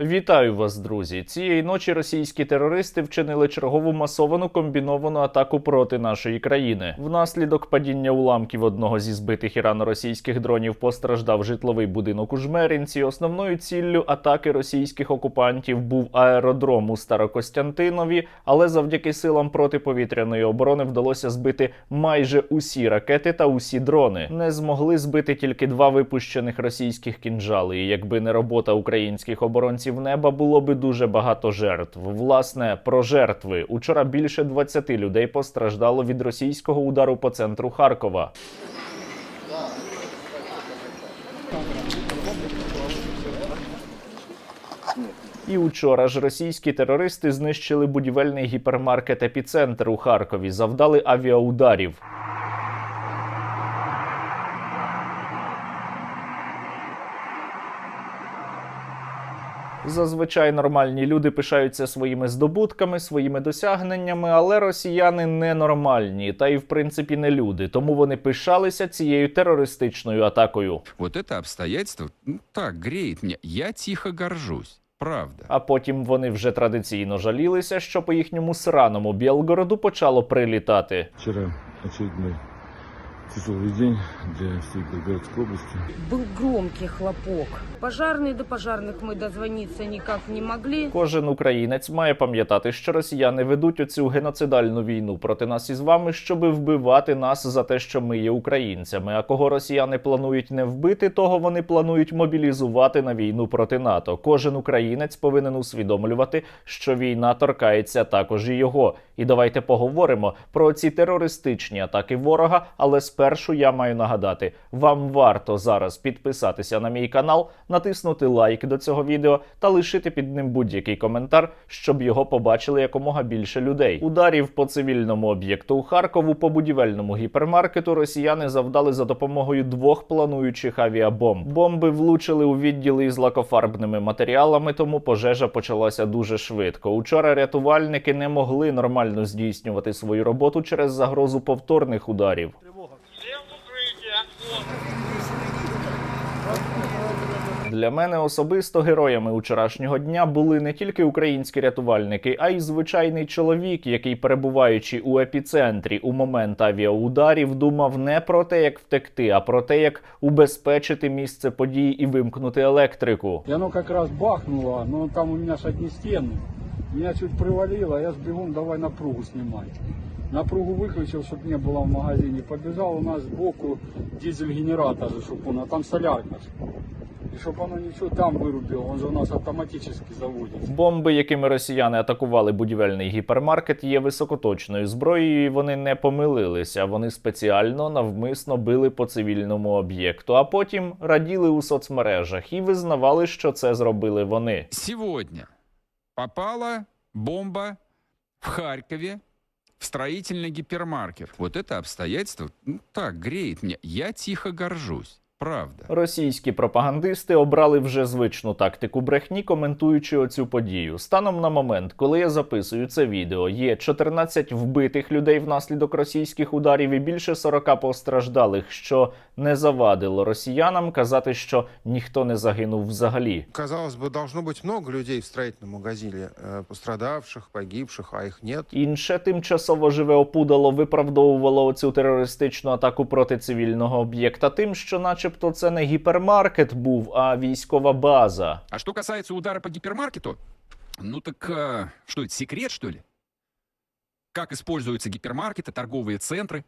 Вітаю вас, друзі! Цієї ночі російські терористи вчинили чергову масовану комбіновану атаку проти нашої країни. Внаслідок падіння уламків одного зі збитих ірано-російських дронів постраждав житловий будинок у Жмеринці. Основною ціллю атаки російських окупантів був аеродром у Старокостянтинові, але завдяки силам протиповітряної оборони вдалося збити майже усі ракети та усі дрони. Не змогли збити тільки два випущених російських кінжали. І якби не робота українських оборонців неба, було би дуже багато жертв. Власне, про жертви. Учора більше 20 людей постраждало від російського удару по центру Харкова. І учора ж російські терористи знищили будівельний гіпермаркет епіцентр у Харкові, завдали авіаударів. Зазвичай нормальні люди пишаються своїми здобутками, своїми досягненнями, але росіяни ненормальні та й в принципі не люди. Тому вони пишалися цією терористичною атакою. Вот это обстоятельство ну, так греет меня. Я тихо горжусь. Правда. А потім вони вже традиційно жалілися, що по їхньому сраному Білгороду почало прилітати. Вчера очередной тяжелый день для всей Белгородской области. Был громкий хлопок. Пожарные до пожарных мы дозвониться никак не могли. Кожен українець має пам'ятати, що росіяни ведуть оцю геноцидальну війну проти нас із вами, щоб вбивати нас за те, що ми є українцями. А кого росіяни планують не вбити, того вони планують мобілізувати на війну проти НАТО. Кожен українець повинен усвідомлювати, що війна торкається також і його. І давайте поговоримо про ці терористичні атаки ворога. Але спершу я маю нагадати, вам варто зараз підписатися на мій канал, натиснути лайк до цього відео та лишити під ним будь-який коментар, щоб його побачили якомога більше людей. Ударів по цивільному об'єкту у Харкову по будівельному гіпермаркету росіяни завдали за допомогою двох плануючих авіабомб. Бомби влучили у відділи із лакофарбними матеріалами, тому пожежа почалася дуже швидко. Учора рятувальники не могли нормально здійснювати свою роботу через загрозу повторних ударів. Для мене особисто героями учорашнього дня були не тільки українські рятувальники, а й звичайний чоловік, який, перебуваючи у епіцентрі у момент авіаударів, думав не про те, як втекти, а про те, як убезпечити місце події і вимкнути електрику. И оно как раз бахнуло, но там у меня ж одни стены. Меня чуть привалило, я с бегом давай напругу снимать. Напругу выключил, чтобы не было в магазине. Побежал у нас сбоку дизель-генератор, чтобы он, а там солярка. ж. И чтобы оно ничего там вырубило, он же у нас автоматически заводится. Бомби, якими росіяни атакували будівельний гіпермаркет, є високоточною зброєю. і Вони не помилилися. Вони спеціально навмисно били по цивільному об'єкту, а потім раділи у соцмережах і визнавали, що це зробили вони. Сегодня попала бомба в Харькове в строительный гипермаркет. Вот это обстоятельство ну, так греет меня. Я тихо горжусь Правда. Російські пропагандисти обрали вже звичну тактику брехні, коментуючи оцю подію. Станом на момент, коли я записую це відео, є 14 вбитих людей внаслідок російських ударів і більше 40 постраждалих, що не завадило росіянам казати, що ніхто не загинув взагалі. Казалось бы, должно быть много людей в строительном магазине, э, пострадавших, погибших, а их нет. Інше тимчасово живе опудало виправдовувало оцю терористичну атаку проти цивільного об'єкта тим, що, начебто, це не гіпермаркет був, а військова база. А что касается удара по гипермаркету, ну так а, что это, секрет, что ли? Как используются гипермаркеты, торговые центры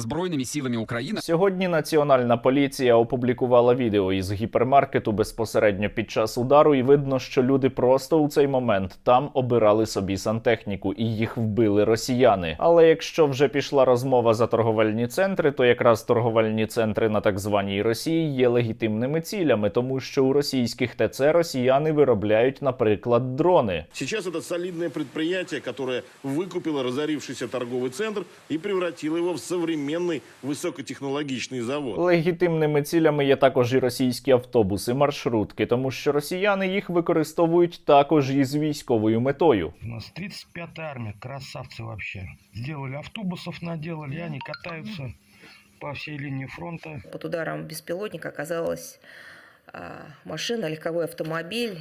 сбройными силами Украины? Сьогодні національна поліція опублікувала відео із гіпермаркету безпосередньо під час удару, і видно, що люди просто у цей момент там обирали собі сантехніку і їх вбили росіяни. Але якщо вже пішла розмова за торговельні центри, то якраз торговельні центри на так званій Росії є легітимними цілями, тому що у російських ТЦ росіяни виробляють, наприклад, дрони. Сейчас это солидное предприятие, которое выкупило разорившийся торговый центр и превратило его в современный высокотехнологичный завод. Легітимними цілями є також і російські автобуси, маршрутки, тому що росіяни їх використовують також із військовою метою. У нас 35-я армия, красавцы вообще. Сделали автобусов, наделали, и они катаются по всей линии фронта. Под ударом беспилотника оказалась а, машина, легковой автомобиль.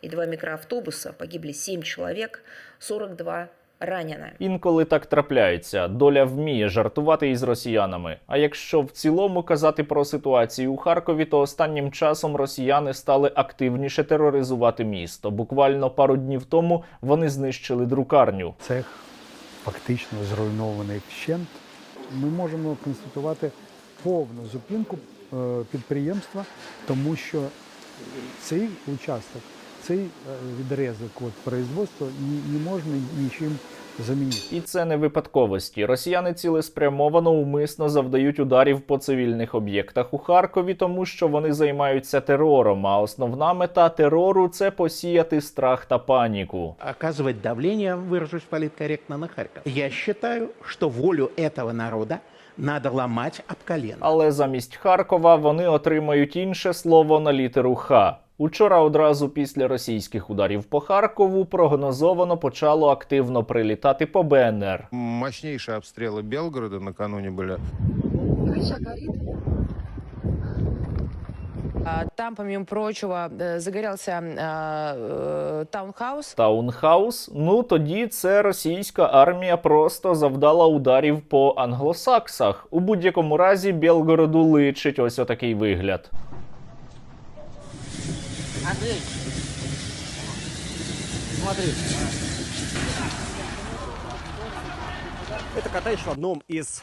и два микроавтобуса погибли 7 человек, 42 ранено. Інколи так трапляється. Доля вміє жартувати із росіянами. А якщо в цілому казати про ситуацію у Харкові, то останнім часом росіяни стали активніше тероризувати місто. Буквально пару днів тому вони знищили друкарню. Цех фактично зруйнований вщент. Ми можемо констатувати повну зупинку е, підприємства, тому що цей участок, цей е, відрізок от производства не, не можна нічим замінити. І це не випадковості. Росіяни цілеспрямовано умисно завдають ударів по цивільних об'єктах у Харкові, тому що вони займаються терором. А основна мета терору це посіяти страх та паніку. оказывать давление, выражусь политкорректно, на Харьков. Я считаю, что волю этого народа надо ломать об колено. Але замість Харкова вони отримають інше слово на літеру Х. Учора одразу після російських ударів по Харкову прогнозовано почало активно прилітати по БНР. Мощнейшие обстрелы Белгорода накануне были. А, Там, помимо прочего, э, загорелся а, э, таунхаус. Таунхаус. Ну тоді це російська армія просто завдала ударів по англосаксах. У будь-якому разі Білгороду личить ось отакий вигляд. Это катаешь в одном из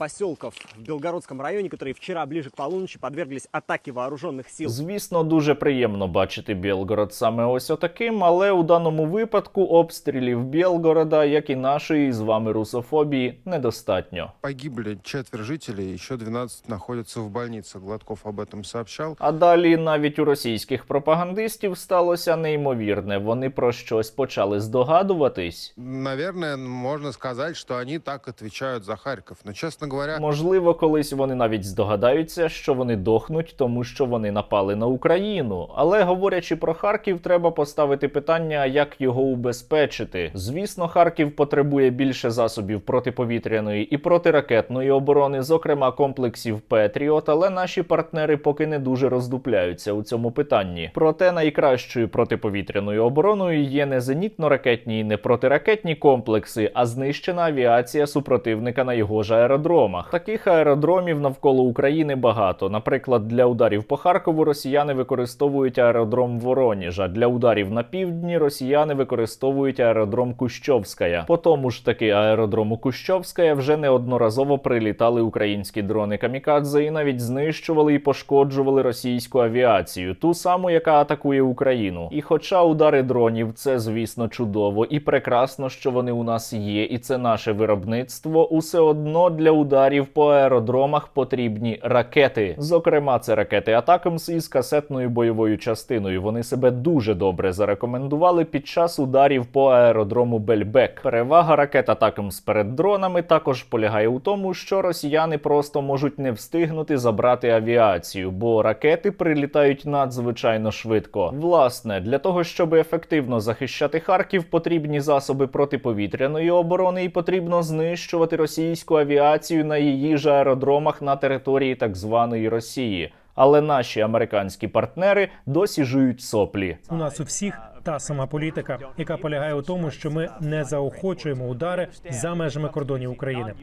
поселков в Белгородском районе, которые вчера ближе к полуночи подверглись атаке вооруженных сил. Звісно, дуже приємно бачити Білгород саме ось отаким, але у даному випадку обстрілів Білгорода, як і нашої з вами русофобії, недостатньо. Погибли четверо жителей, еще 12 находятся в больнице. Гладков об этом сообщал. А далі навіть у російських пропагандистів сталося неймовірне. Вони про щось почали здогадуватись. Наверное, можно сказать, что они так отвечают за Харьков. Но, честно говоря, Можливо, колись вони навіть здогадаються, що вони дохнуть, тому що вони напали на Україну. Але говорячи про Харків, треба поставити питання, як його убезпечити. Звісно, Харків потребує більше засобів протиповітряної і протиракетної оборони, зокрема комплексів Петріот, але наші партнери поки не дуже роздупляються у цьому питанні. Проте найкращою протиповітряною обороною є не зенітно-ракетні і не протиракетні комплекси, а знищена авіація супротивника на його ж аеродромах. Таких аеродромів навколо України багато. Наприклад, для ударів по Харкову росіяни використовують аеродром Вороніж, а для ударів на півдні росіяни використовують аеродром Кущовськая. По тому ж таки аеродрому Кущовськая вже неодноразово прилітали українські дрони камікадзе і навіть знищували і пошкоджували російську авіацію, ту саму, яка атакує Україну. І хоча удари дронів це звісно чудово і прекрасно, що вони у нас є, і це наше виробництво, усе одно для ударів по аеродромах потрібні ракети. Зокрема, це ракети Атакамс із касетною бойовою частиною. Вони себе дуже добре зарекомендували під час ударів по аеродрому Бельбек. Перевага ракет Атакамс перед дронами також полягає у тому, що росіяни просто можуть не встигнути забрати авіацію, бо ракети прилітають надзвичайно швидко. Власне, для того, щоб ефективно захищати Харків, потрібні засоби протиповітряної оборони і потрібно знищувати російську авіацію на її ж аеродромах на території так званої Росії. Але наші американські партнери досі жують соплі. У нас у всіх та сама політика, яка полягає у тому, що ми не заохочуємо удари за межами кордонів України.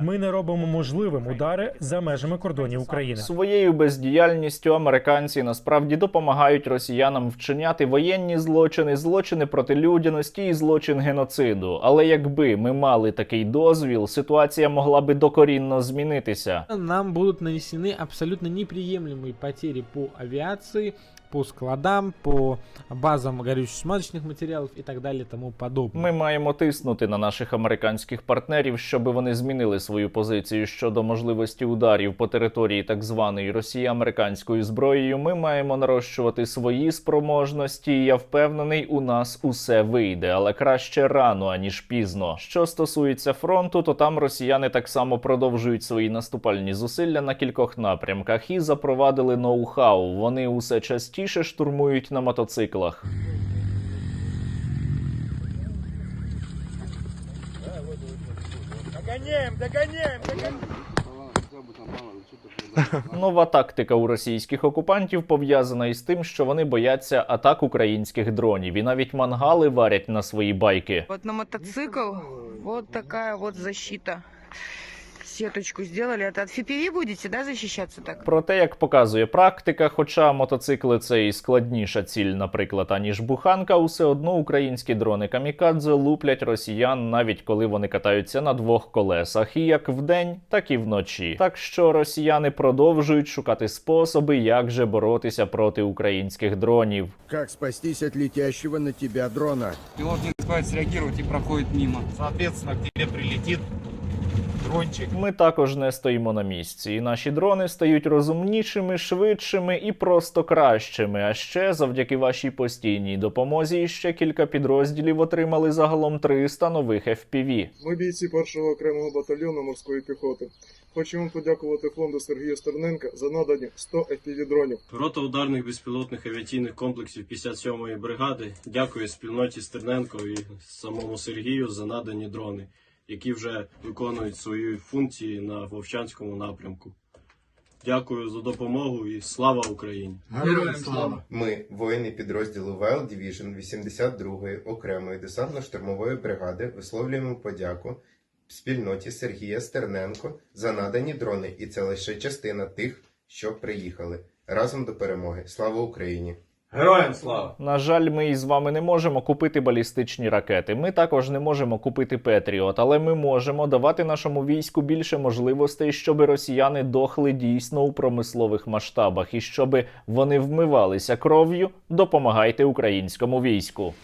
Ми не робимо можливим удари за межами кордонів України. Своєю бездіяльністю американці насправді допомагають росіянам вчиняти воєнні злочини, злочини проти людяності і злочин геноциду. Але якби ми мали такий дозвіл, ситуація могла би докорінно змінитися. Нам будут нанесены абсолютно неприемлемые потери по авиации, по складам, по базам горюче-смазочных материалов и так далее тому подобное. Ми маємо тиснути на наших американських партнерів, щоб вони змінили свою позицію щодо можливості ударів по території так званої Росії американською зброєю. Ми маємо нарощувати свої спроможності. Я впевнений, у нас усе вийде, але краще рано аніж пізно. Що стосується фронту, то там росіяни так само продовжують свої наступальні зусилля на кількох напрямках і запровадили ноу-хау. Вони усе частіше штурмують на мотоциклах. Нова тактика у російських окупантів пов'язана із тим, що вони бояться атак українських дронів і навіть мангали варять на свої байки. Вот на мотоцикл вот такая вот защита. Сеточку сделали. Это от FPV будете, да, защищаться так? Проте, як показує практика, хоча мотоцикли це і складніша ціль, наприклад, аніж буханка, усе одно українські дрони камікадзе луплять росіян, навіть коли вони катаються на двох колесах, і як вдень, так і вночі. Так що росіяни продовжують шукати способи, як же боротися проти українських дронів. Как спастись от летящего на тебя дрона? Пилот не успевает среагировать и проходит мимо. Соответственно, к тебе прилетит дрончик. Ми також не стоїмо на місці, і наші дрони стають розумнішими, швидшими і просто кращими. А ще завдяки вашій постійній допомозі ще кілька підрозділів отримали загалом 300 нових FPV. Ми бійці першого окремого батальйону морської піхоти. Хочемо подякувати фонду Сергія Стерненка за надані 100 FPV-дронів. Рота ударних безпілотних авіаційних комплексів 57-ї бригади дякує спільноті Стерненко і самому Сергію за надані дрони, які вже виконують свої функції на Вовчанському напрямку. Дякую за допомогу і слава Україні! Героям слава! Ми, воїни підрозділу Wild Division 82-ї окремої десантно-штурмової бригади, висловлюємо подяку спільноті Сергія Стерненко за надані дрони, і це лише частина тих, що приїхали. Разом до перемоги. Слава Україні! Героям слава! На жаль, ми із вами не можемо купити балістичні ракети. Ми також не можемо купити Петріот, але ми можемо давати нашому війську більше можливостей, щоб росіяни дохли дійсно у промислових масштабах і щоб вони вмивалися кров'ю. Допомагайте українському війську.